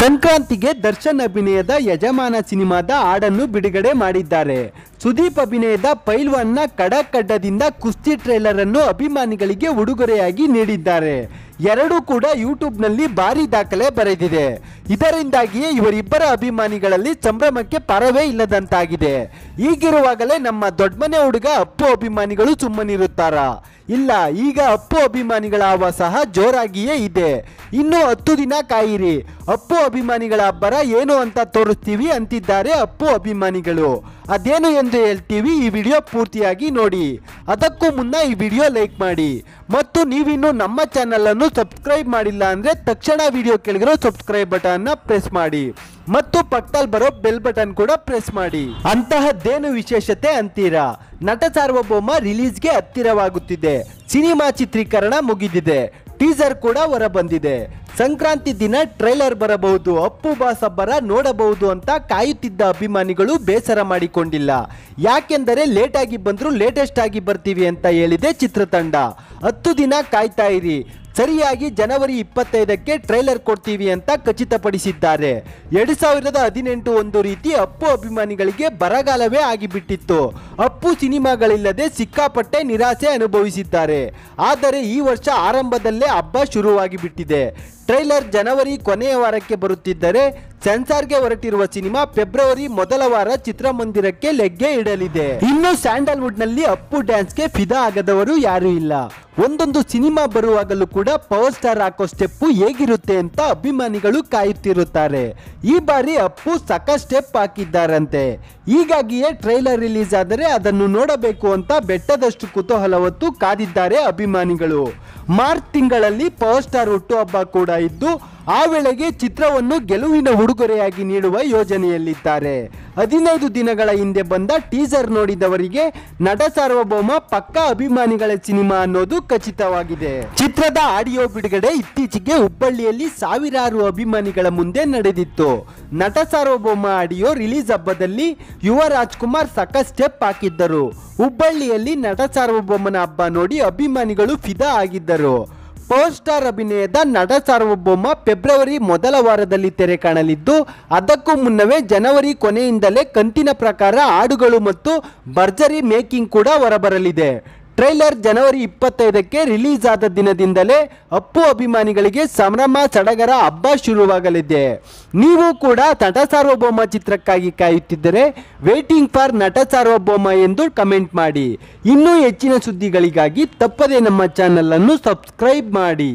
ಸಂಕ್ರಾಂತಿಗೆ ದರ್ಶನ್ ಅಭಿನಯದ ಯಜಮಾನ ಸಿನಿಮಾದ ಹಾಡನ್ನು ಬಿಡುಗಡೆ ಮಾಡಿದ್ದಾರೆ. ಸುದೀಪ್ ಅಭಿನಯದ ಪೈಲ್ವಾನ್ನ ಕಡಕಡ್ಡದಿಂದ ಕುಸ್ತಿ ಟ್ರೇಲರ್ ಅನ್ನು ಅಭಿಮಾನಿಗಳಿಗೆ ಉಡುಗೊರೆಯಾಗಿ ನೀಡಿದ್ದಾರೆ. ಎರಡೂ ಕೂಡ ಯೂಟ್ಯೂಬ್ನಲ್ಲಿ ಭಾರಿ ದಾಖಲೆ ಬರೆದಿದೆ. ಇದರಿಂದಾಗಿಯೇ ಇವರಿಬ್ಬರ ಅಭಿಮಾನಿಗಳಲ್ಲಿ ಸಂಭ್ರಮಕ್ಕೆ ಪರವೇ ಇಲ್ಲದಂತಾಗಿದೆ. ಈಗಿರುವಾಗಲೇ ನಮ್ಮ ದೊಡ್ಡಮನೆ ಹುಡುಗ ಅಪ್ಪು ಅಭಿಮಾನಿಗಳು ಸುಮ್ಮನಿರುತ್ತಾರಾ? ಇಲ್ಲ, ಈಗ ಅಪ್ಪು ಅಭಿಮಾನಿಗಳ ಸಹ ಜೋರಾಗಿಯೇ ಇದೆ. ಇನ್ನು ಹತ್ತು ದಿನ ಕಾಯಿರಿ. ಅಪ್ಪು ಅಭಿಮಾನಿಗಳ ಅಬ್ಬರ ಏನು ಅಂತ ತೋರಿಸ್ತೀವಿ ಅಂತಿದ್ದಾರೆ ಅಪ್ಪು ಅಭಿಮಾನಿಗಳು. ಅದೇನು ಎಂದು ಹೇಳ್ತೀವಿ ಈ ವಿಡಿಯೋ ಪೂರ್ತಿಯಾಗಿ ನೋಡಿ. ಅದಕ್ಕೂ ಮುನ್ನ ಈ ವಿಡಿಯೋ ಲೈಕ್ ಮಾಡಿ. ಮತ್ತು ನೀವಿನ್ನು ನಮ್ಮ ಚಾನಲನ್ನು ಸಬ್ಸ್ಕ್ರೈಬ್ ಮಾಡಿಲ್ಲ ಅಂದ್ರೆ ತಕ್ಷಣ ವಿಡಿಯೋ ಕೆಳಗಿರೋ ಸಬ್ಸ್ಕ್ರೈಬ್ ಬಟನ್ನ ಪ್ರೆಸ್ ಮಾಡಿ. ಮತ್ತು ಪಕ್ಕದಲ್ಲಿ ಬರೋ ಬೆಲ್ ಬಟನ್ ಕೂಡ ಪ್ರೆಸ್ ಮಾಡಿ. ಅಂತಹದ್ದೇನು ವಿಶೇಷತೆ ಅಂತೀರಾ? ನಟ ಸಾರ್ವಭೌಮ ರಿಲೀಸ್ಗೆ ಹತ್ತಿರವಾಗುತ್ತಿದೆ. ಸಿನಿಮಾ ಚಿತ್ರೀಕರಣ ಮುಗಿದಿದೆ. ಟೀಸರ್ ಕೂಡ ಹೊರ ಬಂದಿದೆ ಸಂಕ್ರಾಂತಿ ದಿನ ಟ್ರೈಲರ್ ಬರಬಹುದು, ಅಪ್ಪು ಬಾಸ್ ಅಬ್ಬರ ನೋಡಬಹುದು ಅಂತ ಕಾಯುತ್ತಿದ್ದ ಅಭಿಮಾನಿಗಳು ಬೇಸರ ಮಾಡಿಕೊಂಡಿಲ್ಲ. ಯಾಕೆಂದರೆ ಲೇಟ್ ಆಗಿ ಬಂದ್ರು ಲೇಟೆಸ್ಟ್ ಆಗಿ ಬರ್ತೀವಿ ಅಂತ ಹೇಳಿದೆ ಚಿತ್ರತಂಡ. ಹತ್ತು ದಿನ ಕಾಯ್ತಾ ಇರಿ. ಸರಿಯಾಗಿ ಜನವರಿ ಇಪ್ಪತ್ತೈದಕ್ಕೆ ಟ್ರೈಲರ್ ಕೊಡ್ತೀವಿ ಅಂತ ಖಚಿತಪಡಿಸಿದ್ದಾರೆ. ಎರಡು ಸಾವಿರದ ಹದಿನೆಂಟು ಒಂದು ರೀತಿ ಅಪ್ಪು ಅಭಿಮಾನಿಗಳಿಗೆ ಬರಗಾಲವೇ ಆಗಿಬಿಟ್ಟಿತ್ತು. ಅಪ್ಪು ಸಿನಿಮಾಗಳಿಲ್ಲದೆ ಸಿಕ್ಕಾಪಟ್ಟೆ ನಿರಾಸೆ ಅನುಭವಿಸಿದ್ದಾರೆ. ಆದರೆ ಈ ವರ್ಷ ಆರಂಭದಲ್ಲೇ ಹಬ್ಬ ಶುರುವಾಗಿಬಿಟ್ಟಿದೆ. ಟ್ರೈಲರ್ ಜನವರಿ ಕೊನೆಯ ವಾರಕ್ಕೆ ಬರುತ್ತಿದ್ದರೆ ಸೆನ್ಸಾರ್ಗೆ ಹೊರಟಿರುವ ಸಿನಿಮಾ ಫೆಬ್ರವರಿ ಮೊದಲ ವಾರ ಚಿತ್ರಮಂದಿರಕ್ಕೆ ಲೆಗ್ಗೆ ಇಡಲಿದೆ. ಇನ್ನು ಸ್ಯಾಂಡಲ್ವುಡ್ನಲ್ಲಿ ಅಪ್ಪು ಡ್ಯಾನ್ಸ್ಗೆ ಫಿದಾ ಆಗದವರು ಯಾರೂ ಇಲ್ಲ. ಒಂದೊಂದು ಸಿನಿಮಾ ಬರುವಾಗಲೂ ಕೂಡ ಪವರ್ ಸ್ಟಾರ್ ಹಾಕೋ ಸ್ಟೆಪ್ಪು ಹೇಗಿರುತ್ತೆ ಅಂತ ಅಭಿಮಾನಿಗಳು ಕಾಯುತ್ತಿರುತ್ತಾರೆ. ಈ ಬಾರಿ ಅಪ್ಪು ಸಕ ಸ್ಟೆಪ್ ಹಾಕಿದ್ದಾರಂತೆ. ಹೀಗಾಗಿಯೇ ಟ್ರೈಲರ್ ರಿಲೀಸ್ ಆದರೆ ಅದನ್ನು ನೋಡಬೇಕು ಅಂತ ಬೆಟ್ಟದಷ್ಟು ಕುತೂಹಲ ಹೊತ್ತು ಕಾದಿದ್ದಾರೆ ಅಭಿಮಾನಿಗಳು. ಮಾರ್ಚ್ ತಿಂಗಳಲ್ಲಿ ಪವರ್ ಸ್ಟಾರ್ ಹುಟ್ಟುಹಬ್ಬ ಕೂಡ ಇದ್ದು, ಆ ವೇಳೆಗೆ ಚಿತ್ರವನ್ನು ಗೆಲುವಿನ ಉಡುಗೊರೆಯಾಗಿ ನೀಡುವ ಯೋಜನೆಯಲ್ಲಿದ್ದಾರೆ. ಹದಿನೈದು ದಿನಗಳ ಹಿಂದೆ ಬಂದ ಟೀಸರ್ ನೋಡಿದವರಿಗೆ ನಟ ಸಾರ್ವಭೌಮ ಪಕ್ಕಾ ಅಭಿಮಾನಿಗಳ ಸಿನಿಮಾ ಅನ್ನೋದು ಖಚಿತವಾಗಿದೆ. ಚಿತ್ರದ ಆಡಿಯೋ ಬಿಡುಗಡೆ ಇತ್ತೀಚೆಗೆ ಹುಬ್ಬಳ್ಳಿಯಲ್ಲಿ ಸಾವಿರಾರು ಅಭಿಮಾನಿಗಳ ಮುಂದೆ ನಡೆದಿತ್ತು. ನಟ ಸಾರ್ವಭೌಮ ಆಡಿಯೋ ರಿಲೀಸ್ ಹಬ್ಬದಲ್ಲಿ ಯುವ ರಾಜ್ಕುಮಾರ್ ಸಕ ಸ್ಟೆಪ್ ಹಾಕಿದ್ದರು. ಹುಬ್ಬಳ್ಳಿಯಲ್ಲಿ ನಟ ಸಾರ್ವಭೌಮನ ಹಬ್ಬ ನೋಡಿ ಅಭಿಮಾನಿಗಳು ಫಿದಾ ಆಗಿದ್ದರು. ಪವರ್ ಅಭಿನಯದ ನಟ ಸಾರ್ವಭೌಮ ಫೆಬ್ರವರಿ ಮೊದಲ ವಾರದಲ್ಲಿ ತೆರೆ ಕಾಣಲಿದ್ದು, ಅದಕ್ಕೂ ಮುನ್ನವೇ ಜನವರಿ ಕೊನೆಯಿಂದಲೇ ಕಂತಿನ ಪ್ರಕಾರ ಹಾಡುಗಳು ಮತ್ತು ಭರ್ಜರಿ ಮೇಕಿಂಗ್ ಕೂಡ ಹೊರಬರಲಿದೆ. ಟ್ರೈಲರ್ ಜನವರಿ ಇಪ್ಪತ್ತೈದಕ್ಕೆ ರಿಲೀಸ್ ಆದ ದಿನದಿಂದಲೇ ಅಪ್ಪು ಅಭಿಮಾನಿಗಳಿಗೆ ಸಂಭ್ರಮ, ಸಡಗರ ಹಬ್ಬ ಶುರುವಾಗಲಿದೆ. ನೀವು ಕೂಡ ನಟ ಸಾರ್ವಭೌಮ ಚಿತ್ರಕ್ಕಾಗಿ ಕಾಯುತ್ತಿದ್ದರೆ ವೇಟಿಂಗ್ ಫಾರ್ ನಟ ಸಾರ್ವಭೌಮ ಎಂದು ಕಮೆಂಟ್ ಮಾಡಿ. ಇನ್ನೂ ಹೆಚ್ಚಿನ ಸುದ್ದಿಗಳಿಗಾಗಿ ತಪ್ಪದೇ ನಮ್ಮ ಚಾನಲನ್ನು ಸಬ್ಸ್ಕ್ರೈಬ್ ಮಾಡಿ.